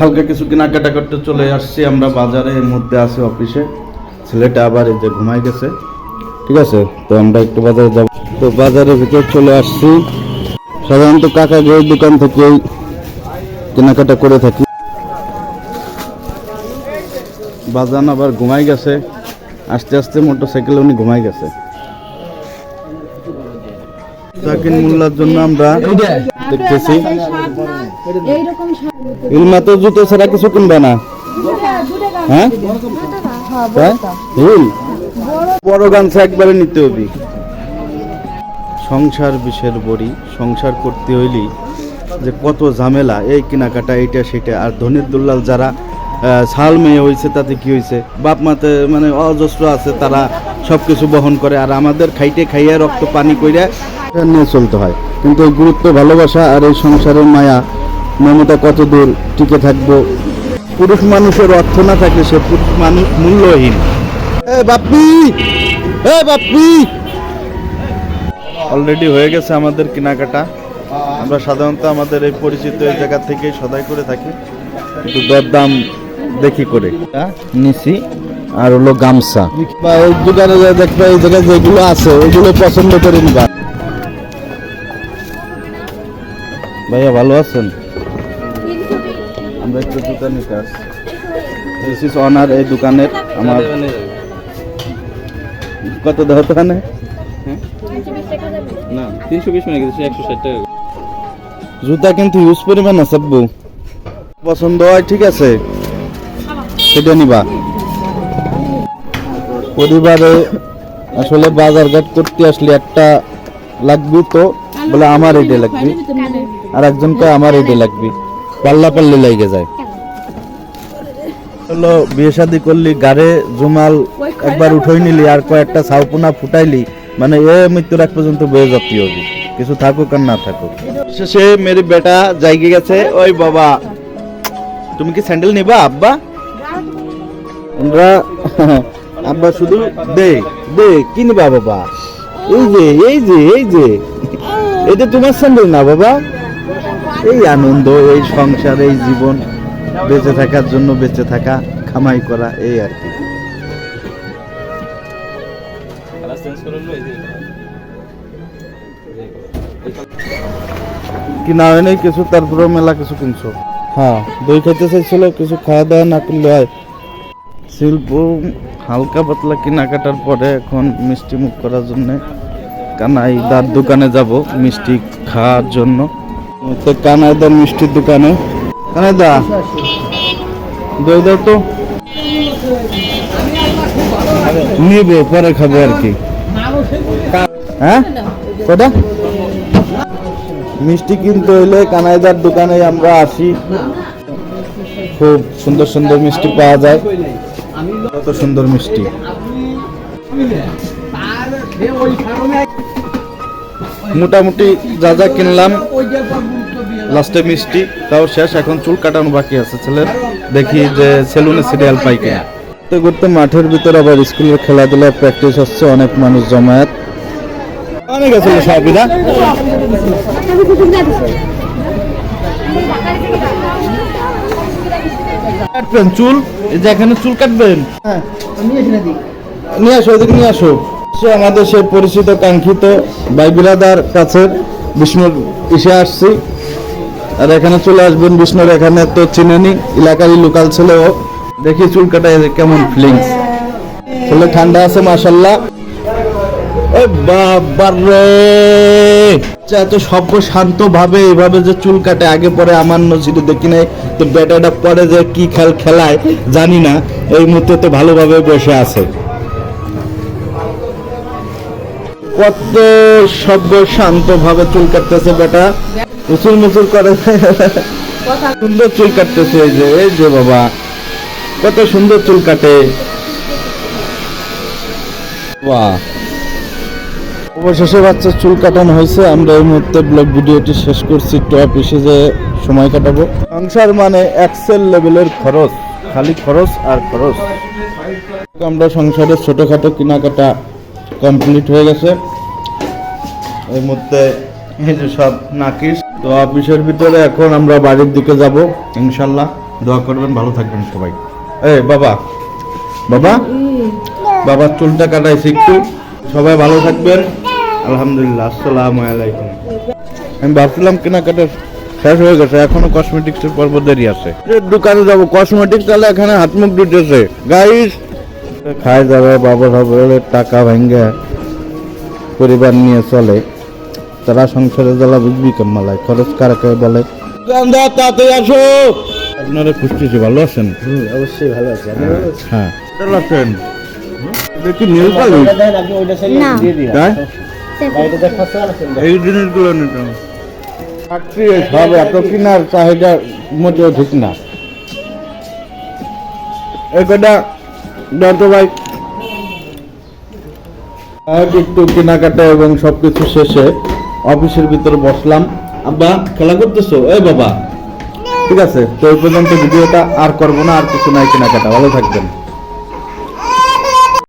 হালকা কিছু কেনাকাটা করতে চলে আসছি, আমরা বাজারে এর মধ্যে আছি অফিসে। ছেলেটা আবার এই যে ঘুমাই গেছে। ঠিক আছে? তো আমরা একটু বাজারে যাব। তো বাজারের ভিতর চলে আসছি। সাধারণত কাকা গিয়ে দোকান থেকেই কেনাকাটা করে থাকি। বাজান আবার ঘুমাই গেছে। আস্তে আস্তে মোটর সাইকেলে উনি ঘুমাই গেছে। মোল্লার জন্য আমরা দেখতেছি। জুতো ছাড়া কিছু কিনবে না। হ্যাঁ? হ্যাঁ? বড় গামছা একবারে নিতে হবে। সংসার বিষের বড়ি, সংসার করতে হইলি যে কত ঝামেলা, এই কেনাকাটা, এইটা, সেটা। আর ধনির দুল্লাল যারা ছাল মেয়ে হয়েছে তাতে কি হয়েছে বাপ মাতে মানে অজস্র আছে, তারা সব কিছু বহন করে আর আমাদের খাইতে খাইয়ে রক্ত পানি এটা নিয়ে চলতে হয়। কিন্তু এই গুরুত্ব ভালোবাসা আর এই সংসারের মায়া মমতা কত দূর টিকে থাকব? পুরুষ মানুষের অর্থ না থাকলে সে পুরুষ মানুষ মূল্যহীন। এ এ অলরেডি হয়ে গেছে আমাদের কেনাকাটা। আমরা সাধারণত আমাদের এই পরিচিত এই জায়গা থেকে সদাই করে থাকি। কিন্তু দরদাম দেখি করে। নিছি। আর হলো গামছা। বা এই দোকানে যা দেখবে এই জায়গায় যেগুলো আছে ওইগুলো পছন্দ করে নিবা। ভাইয়া ভালো আছেন? আমরা একটু জুতা নিতে আসছি দিস ইজ অনার এই দোকানের আমার কত দেওয়া দোকানে না তিনশো বিশ মানে একশো ষাট টাকা। জুতা কিন্তু ইউজ পরিমাণ না সাব্বু পছন্দ হয় ঠিক আছে। সেটা নিবা। পরিবারে আসলে বাজার ঘাট করতে আসলে একটা লাগবে তো বলে আমার এইটা লাগবে। আর একজন একজনকে আমার এইটা লাগবে। পাল্লা পাল্লে লাগে যায়। হলো বিয়ে শাদি করলি গাড়ে জুমাল একবার উঠোই নিলি আর কয়েকটা ছাউপোনা ফুটাইলি মানে এ মৃত্যুর এক পর্যন্ত বয়ে যাতে হবে। কিছু থাকুক আর না থাকুক। শেষে মেরে বেটা জায়গা গেছে ওই বাবা তুমি কি স্যান্ডেল নিবা আব্বা? আমরা আব্বা শুধু দে দে কি নিবা বাবা? এই যে এই যে এই যে। এটা তোমার স্যান্ডেল না বাবা? এই আনন্দ এই সংসার এই জীবন বেঁচে থাকার জন্য বেঁচে থাকা কামাই করা এই আর কি। কিনা হয় নাই কিছু তারপরে মেলা কিছু কিনছো। হ্যাঁ দই খাইতে চাইছিল কিছু খাওয়া দাওয়া না করলে হয়। শিল্প হালকা পাতলা কেনাকাটার পরে এখন মিষ্টি মুখ করার জন্য কানাই দার দোকানে যাব, মিষ্টি খাওয়ার জন্য। তো কানাইদার মিষ্টির দোকানে। কানাইদা দই দাও তো। নিব, পরে খাব আর কি। হ্যাঁ? কটা? মিষ্টি কিনতে হইলে কানাইদার দোকানে আমরা আসি। খুব সুন্দর সুন্দর মিষ্টি পাওয়া যায়। কত সুন্দর মিষ্টি। মোটামুটি যা যা কিনলাম, লাস্টে মিষ্টি, তাও শেষ, এখন চুল কাটানো বাকি আছে ছেলের দেখি যে সেলুনে সিরিয়াল পাই কিনা। ঘুরতে ঘুরতে মাঠের ভিতরে আবার স্কুলের খেলাধুলা প্র্যাকটিস হচ্ছে, অনেক মানুষ জমায়েত। অনেক আছে সাহাবিরা কাটবেন চুল? এই যে এখানে চুল কাটবেন? হ্যাঁ নিয়ে আসো এদিকে নিয়ে আসো। সে আমাদের সেই পরিচিত কাঙ্ক্ষিত ভাই বিলাদার কাছে। বিষ্ণুর ইসে আসছি। আর এখানে চলে আসবেন বিষ্ণুর এখানে তো চিনেনি এলাকারই লোকাল ছেলেও দেখি চুল কাটায় কেমন ফিলিংস ছেলে ঠান্ডা আছে মাসাল্লাহ বাবার এত সভ্য শান্ত এভাবে যে চুল জানি না। এই মুহূর্তে তো ভালোভাবে বসে আছে। কত সভ্য শান্ত ভাবে চুল কাটতেছে বেটা। উচুল মুচুল করে। সুন্দর চুল কাটতেছে এই যে এই যে বাবা। কত সুন্দর চুল কাটে। বাহ। অবশেষে বাচ্চার চুল কাটানো হয়েছে। আমরা এই মুহূর্তে ব্লগ ভিডিওটি শেষ করছি। একটু অফিসে যে সময় কাটাবো। সংসার মানে এক্সেল লেভেলের খরচ খালি খরচ আর খরচ। আমরা সংসারের ছোটখাটো কেনাকাটা কমপ্লিট হয়ে গেছে। এর মধ্যে এই যে সব নাকিস তো অফিসের ভিতরে এখন আমরা বাড়ির দিকে যাব ইনশাল্লাহ দোয়া করবেন ভালো থাকবেন সবাই। এ বাবা। বাবা? বাবার চুলটা কাটাইছি একটু। সবাই ভালো থাকবেন। আলহামদুলিল্লাহ আসসালামু আলাইকুম। আমি ভাবছিলাম কেনাকাটা শেষ হয়ে গেছে এখনও কসমেটিক্সের পর্ব দেরি আছে। দোকানে যাব কসমেটিক্স তাহলে এখানে হাত মুখ ধুতেছে গাইস খায় যাবে বাবার হবে টাকা ভেঙ্গে পরিবার নিয়ে চলে। তারা সংসারে জ্বালা বুঝবি কেমালায় খরচ কারাকে বলে? তাড়াতাড়ি আসো। আপনারা খুঁজতেছি ভালো আছেন? অবশ্যই ভালো আছেন? হ্যাঁ। ভালো আছেন নীল কালি না। এই জিনিসগুলো নিতে সব এত কিনার চাহিদা মোটেও ঠিক না। এই কটা ভাই। একটু কেনাকাটা এবং সবকিছু শেষে অফিসের ভিতরে বসলাম। আব্বা খেলা করতেছো? এই বাবা। ঠিক আছে তো এই পর্যন্ত ভিডিওটা আর করব না আর কিছু নাই কেনাকাটা। ভালো থাকবেন।